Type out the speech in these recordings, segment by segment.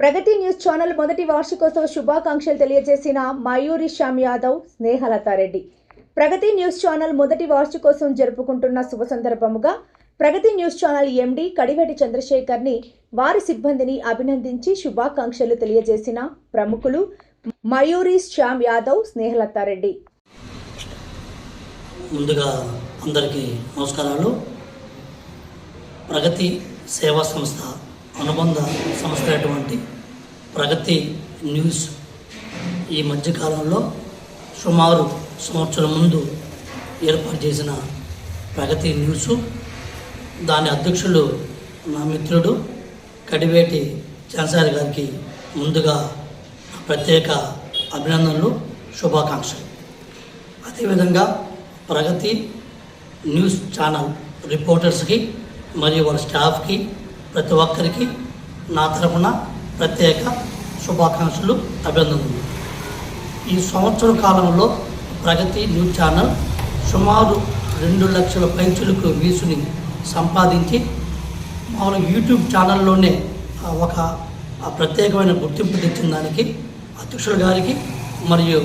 ప్రగతి news channel మొదటి వార్షికోత్సవ శుభాకాంక్షలు తెలియజేసిన మయూరి శ్యామ్ యాదవ్ స్నేహలతారెడ్డి. ప్రగతి న్యూస్ ఛానల్ మొదటి వార్షికోత్సవం జరుపుకుంటున్న శుభ సందర్భముగా ప్రగతి న్యూస్ ఛానల్ ఎండి కడివెటి చంద్రశేఖర్ని వారి సిబ్బందిని అభినందించి శుభాకాంక్షలు తెలియజేసిన ప్రముఖులు మయూరి శ్యామ్ యాదవ్ స్నేహలతారెడ్డి. ముందుగా అందరికీ నమస్కారాలు. ప్రగతి సేవా సంస్థ అనుబంధ సంస్థ అటువంటి ప్రగతి న్యూస్ ఈ మధ్యకాలంలో సుమారు సంవత్సరం ముందు ఏర్పాటు చేసిన ప్రగతి న్యూస్. దాని అధ్యక్షులు నా మిత్రుడు కడివేటి చాన్సారి గారికి ముందుగా ప్రత్యేక అభినందనలు శుభాకాంక్షలు. అదేవిధంగా ప్రగతి న్యూస్ ఛానల్ రిపోర్టర్స్కి మరియు వాళ్ళ స్టాఫ్కి ప్రతి ఒక్కరికి నా తరఫున ప్రత్యేక శుభాకాంక్షలు అభినందనలు. ఈ సంవత్సర కాలంలో ప్రగతి న్యూస్ ఛానల్ సుమారు రెండు లక్షల పైచులకు వ్యూస్ని సంపాదించి మామూలు యూట్యూబ్ ఛానల్లోనే ఒక ప్రత్యేకమైన గుర్తింపు తెచ్చిన దానికి అధ్యక్షుల గారికి మరియు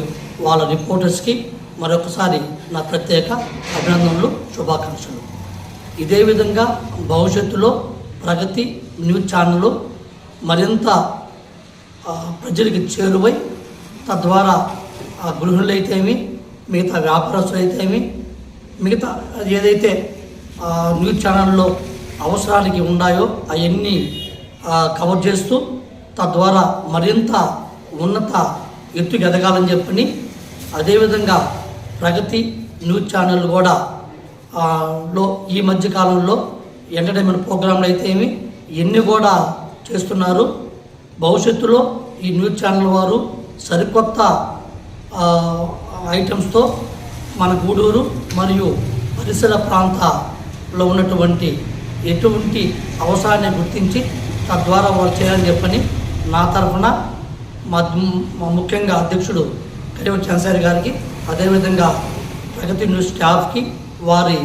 వాళ్ళ రిపోర్టర్స్కి మరొకసారి నా ప్రత్యేక అభినందనలు శుభాకాంక్షలు. ఇదే విధంగా భవిష్యత్తులో ప్రగతి న్యూస్ ఛానల్ మరింత ప్రజలకి చేరువై తద్వారా ఆ గృహిణులైతేమి మిగతా వ్యాపారస్తులు అయితేమి మిగతా ఏదైతే న్యూస్ ఛానల్లో అవసరానికి ఉన్నాయో అవన్నీ కవర్ చేస్తూ తద్వారా మరింత ఉన్నత ఎత్తుకు ఎదగాలని చెప్పని అదేవిధంగా ప్రగతి న్యూస్ ఛానల్ కూడా లో ఈ మధ్య కాలంలో ఎంటర్టైన్మెంట్ ప్రోగ్రాంలు అయితే ఏమి ఇవన్నీ కూడా చేస్తున్నారు. భవిష్యత్తులో ఈ న్యూస్ ఛానల్ వారు సరికొత్త ఐటమ్స్తో మన గూడూరు మరియు పరిసర ప్రాంతాల్లో ఉన్నటువంటి ఎటువంటి అవసరాన్ని గుర్తించి తద్వారా వారు చేయాలని చెప్పని నా తరఫున మా మా ముఖ్యంగా అధ్యక్షుడు కరివ చంద్రశేఖర్ గారికి అదేవిధంగా ప్రగతి న్యూస్ స్టాఫ్కి వారి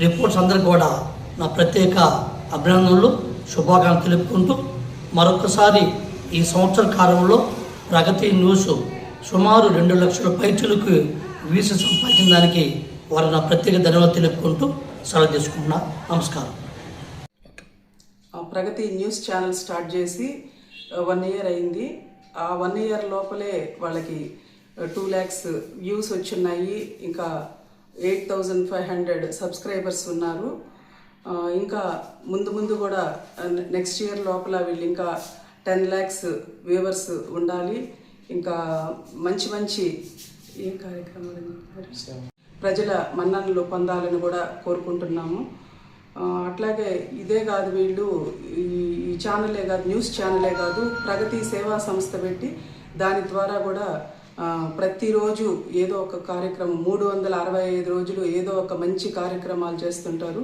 రిపోర్ట్స్ అందరికి కూడా నా ప్రత్యేక అభినందనలు శుభాకాంక్షలు తెలుపుకుంటూ మరొకసారి ఈ సంవత్సర కాలంలో ప్రగతి న్యూస్ సుమారు రెండు లక్షల పైచులకు వీసా సంపాదించిన దానికి వారు నా ప్రత్యేక ధన్యవాదాలు తెలుపుకుంటూ సెలవు తీసుకుంటున్నా నమస్కారం. ఆ ప్రగతి న్యూస్ ఛానల్ స్టార్ట్ చేసి వన్ ఇయర్ అయింది. ఆ వన్ ఇయర్ లోపలే వాళ్ళకి టూ ల్యాక్స్ వ్యూస్ వచ్చున్నాయి. ఇంకా eight thousand five hundred subscribers ఉన్నారు. ఇంకా ముందు ముందు కూడా నెక్స్ట్ ఇయర్ లోపల వీళ్ళు ఇంకా టెన్ ల్యాక్స్ వ్యూవర్స్ ఉండాలి. ఇంకా మంచి మంచి ఏ కార్యక్రమాలు ప్రజల మన్ననలు పొందాలని కూడా కోరుకుంటున్నాము. అట్లాగే ఇదే కాదు వీళ్ళు ఈ ఈ ఛానలే కాదు న్యూస్ ఛానలే కాదు ప్రగతి సేవా సంస్థ పెట్టి దాని ద్వారా కూడా ప్రతిరోజు ఏదో ఒక కార్యక్రమం మూడు వందల అరవై ఐదు రోజులు ఏదో ఒక మంచి కార్యక్రమాలు చేస్తుంటారు.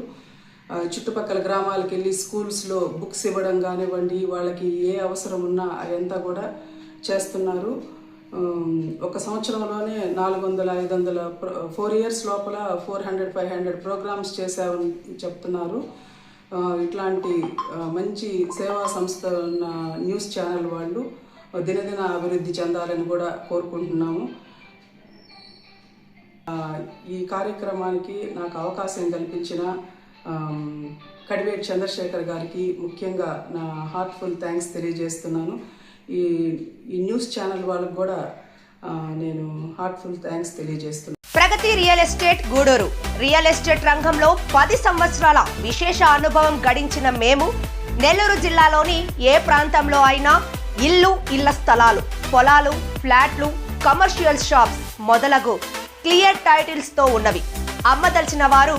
చుట్టుపక్కల గ్రామాలకు వెళ్ళి స్కూల్స్లో బుక్స్ ఇవ్వడం కానివ్వండి వాళ్ళకి ఏ అవసరం ఉన్నా అదంతా కూడా చేస్తున్నారు. ఒక సంవత్సరంలోనే నాలుగు వందల ఐదు వందల ఫోర్ ఇయర్స్ లోపల four hundred five hundred programmes చేశామని చెప్తున్నారు. ఇట్లాంటి మంచి సేవా సంస్థ ఉన్న న్యూస్ ఛానల్ వాళ్ళు దినదిన అభివృద్ధి చెందాలని కూడా కోరుకుంటున్నాము. ఈ కార్యక్రమానికి నాకు అవకాశం కల్పించిన కడివేటి చంద్రశేఖర్ గారికి ముఖ్యంగా నా హార్ట్ఫుల్ థ్యాంక్స్ తెలియజేస్తున్నాను. ఈ ఈ న్యూస్ ఛానల్ వాళ్ళకు కూడా నేను హార్ట్ఫుల్ థ్యాంక్స్ తెలియజేస్తున్నాను. Pragati real estate Gudur. Real estate రంగంలో పది సంవత్సరాల విశేష అనుభవం గడించిన మేము నెల్లూరు జిల్లాలోని ఏ ప్రాంతంలో అయినా ఇల్లు ఇళ్ళ స్థలాలు పొలాలు ఫ్లాట్లు కమర్షియల్ షాప్స్ మొదలగు క్లియర్ టైటిల్స్తో ఉన్నవి. అమ్మదలిచిన వారు